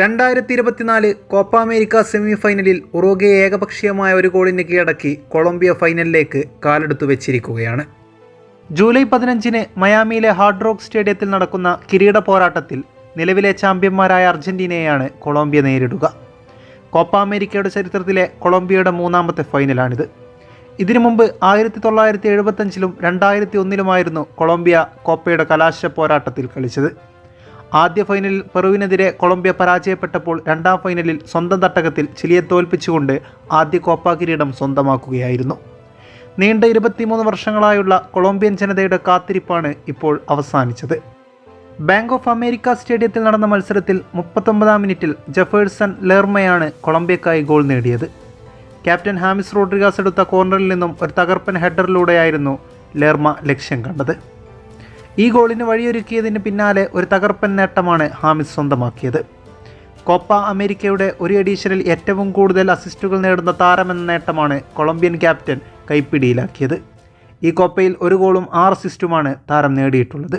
രണ്ടായിരത്തി ഇരുപത്തിനാല് Copa America semi ഫൈനലിൽ ഉറുഗെ ഏകപക്ഷീയമായ ഒരു ഗോളിന് കീഴടക്കി കൊളംബിയ ഫൈനലിലേക്ക് കാലെടുത്തു വെച്ചിരിക്കുകയാണ്. ജൂലൈ പതിനഞ്ചിന് മയാമിയിലെ ഹാർഡ് റോക്ക് സ്റ്റേഡിയത്തിൽ നടക്കുന്ന കിരീട പോരാട്ടത്തിൽ നിലവിലെ ചാമ്പ്യന്മാരായ അർജന്റീനയെയാണ് കൊളംബിയ നേരിടുക. കോപ്പ അമേരിക്കയുടെ ചരിത്രത്തിലെ കൊളംബിയയുടെ മൂന്നാമത്തെ ഫൈനലാണിത്. ഇതിനു മുമ്പ് ആയിരത്തി തൊള്ളായിരത്തി എഴുപത്തഞ്ചിലും രണ്ടായിരത്തി ഒന്നിലുമായിരുന്നു കൊളംബിയ കോപ്പയുടെ കലാശ പോരാട്ടത്തിൽ കളിച്ചത്. ആദ്യ ഫൈനലിൽ പെറുവിനെതിരെ കൊളംബിയ പരാജയപ്പെട്ടപ്പോൾ രണ്ടാം ഫൈനലിൽ സ്വന്തം തട്ടകത്തിൽ ചിലിയെ തോൽപ്പിച്ചുകൊണ്ട് ആദ്യ കോപ്പ കിരീടം സ്വന്തമാക്കുകയായിരുന്നു. നീണ്ട ഇരുപത്തിമൂന്ന് വർഷങ്ങളായുള്ള കൊളംബിയൻ ജനതയുടെ കാത്തിരിപ്പാണ് ഇപ്പോൾ അവസാനിച്ചത്. ബാങ്ക് ഓഫ് അമേരിക്ക സ്റ്റേഡിയത്തിൽ നടന്ന മത്സരത്തിൽ മുപ്പത്തൊമ്പതാം മിനിറ്റിൽ ജഫേഴ്സൺ ലേർമയാണ് കൊളംബിയക്കായി ഗോൾ നേടിയത്. ക്യാപ്റ്റൻ ഹാമിസ് റോഡ്രിഗാസ് എടുത്ത കോർണറിൽ നിന്നും ഒരു തകർപ്പൻ ഹെഡറിലൂടെയായിരുന്നു ലേർമ ലക്ഷ്യം കണ്ടത്. ഈ ഗോളിന് വഴിയൊരുക്കിയതിന് പിന്നാലെ ഒരു തകർപ്പൻ നേട്ടമാണ് ഹാമിസ് സ്വന്തമാക്കിയത്. കോപ്പ അമേരിക്കയുടെ ഒരു എഡീഷനിൽ ഏറ്റവും കൂടുതൽ അസിസ്റ്റുകൾ നേടുന്ന താരമെന്ന നേട്ടമാണ് കൊളംബിയൻ ക്യാപ്റ്റൻ കൈപ്പിടിയിലാക്കിയത്. ഈ കോപ്പയിൽ ഒരു ഗോളും ആറ് അസിസ്റ്റുമാണ് താരം നേടിയിട്ടുള്ളത്.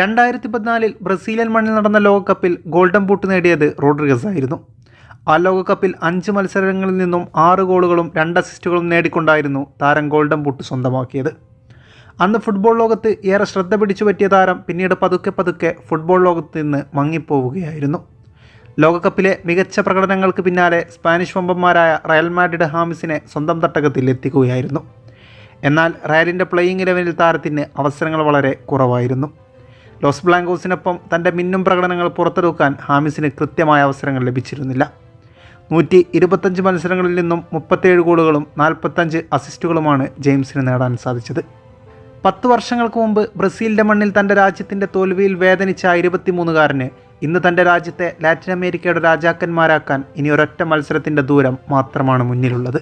രണ്ടായിരത്തി പതിനാലിൽ ബ്രസീലിയൻ മണ്ണിൽ നടന്ന ലോകകപ്പിൽ ഗോൾഡൻ ബൂട്ട് നേടിയത് റോഡ്രിഗസ് ആയിരുന്നു. ആ ലോകകപ്പിൽ അഞ്ച് മത്സരങ്ങളിൽ നിന്നും ആറ് ഗോളുകളും രണ്ട് അസിസ്റ്റുകളും നേടിക്കൊണ്ടായിരുന്നു താരം ഗോൾഡൻ ബൂട്ട് സ്വന്തമാക്കിയത്. അന്ന് ഫുട്ബോൾ ലോകത്ത് ഏറെ ശ്രദ്ധ പിടിച്ചു പറ്റിയ താരം പിന്നീട് പതുക്കെ പതുക്കെ ഫുട്ബോൾ ലോകത്ത് നിന്ന് മങ്ങിപ്പോവുകയായിരുന്നു. ലോകകപ്പിലെ മികച്ച പ്രകടനങ്ങൾക്ക് പിന്നാലെ സ്പാനിഷ് വമ്പന്മാരായ റയൽ മാഡ്രിഡ് ഹാമിസിനെ സ്വന്തം തട്ടകത്തിൽ എത്തിക്കുകയായിരുന്നു. എന്നാൽ റയലിന്റെ പ്ലേയിങ് ഇലവനിൽ താരത്തിന് അവസരങ്ങൾ വളരെ കുറവായിരുന്നു. ലോസ് ബ്ലാങ്കോസിനൊപ്പം തന്റെ മിന്നും പ്രകടനങ്ങൾ പുറത്തെടുക്കാൻ ഹാമിസിന് കൃത്യമായ അവസരങ്ങൾ ലഭിച്ചിരുന്നില്ല. നൂറ്റി ഇരുപത്തഞ്ച് മത്സരങ്ങളിൽ നിന്നും മുപ്പത്തേഴ് ഗോളുകളും നാൽപ്പത്തഞ്ച് അസിസ്റ്റുകളുമാണ് ജെയിംസിന് നേടാൻ സാധിച്ചത്. പത്ത് വർഷങ്ങൾക്ക് മുമ്പ് ബ്രസീലിന്റെ മണ്ണിൽ തന്റെ രാജ്യത്തിന്റെ തോൽവിയിൽ വേദനിച്ച ഇരുപത്തിമൂന്നുകാരന് ഇന്ന് തന്റെ രാജ്യത്തെ ലാറ്റിൻ അമേരിക്കയുടെ രാജാക്കന്മാരാക്കാൻ ഇനി ഒരൊറ്റ മത്സരത്തിന്റെ ദൂരം മാത്രമാണ് മുന്നിലുള്ളത്.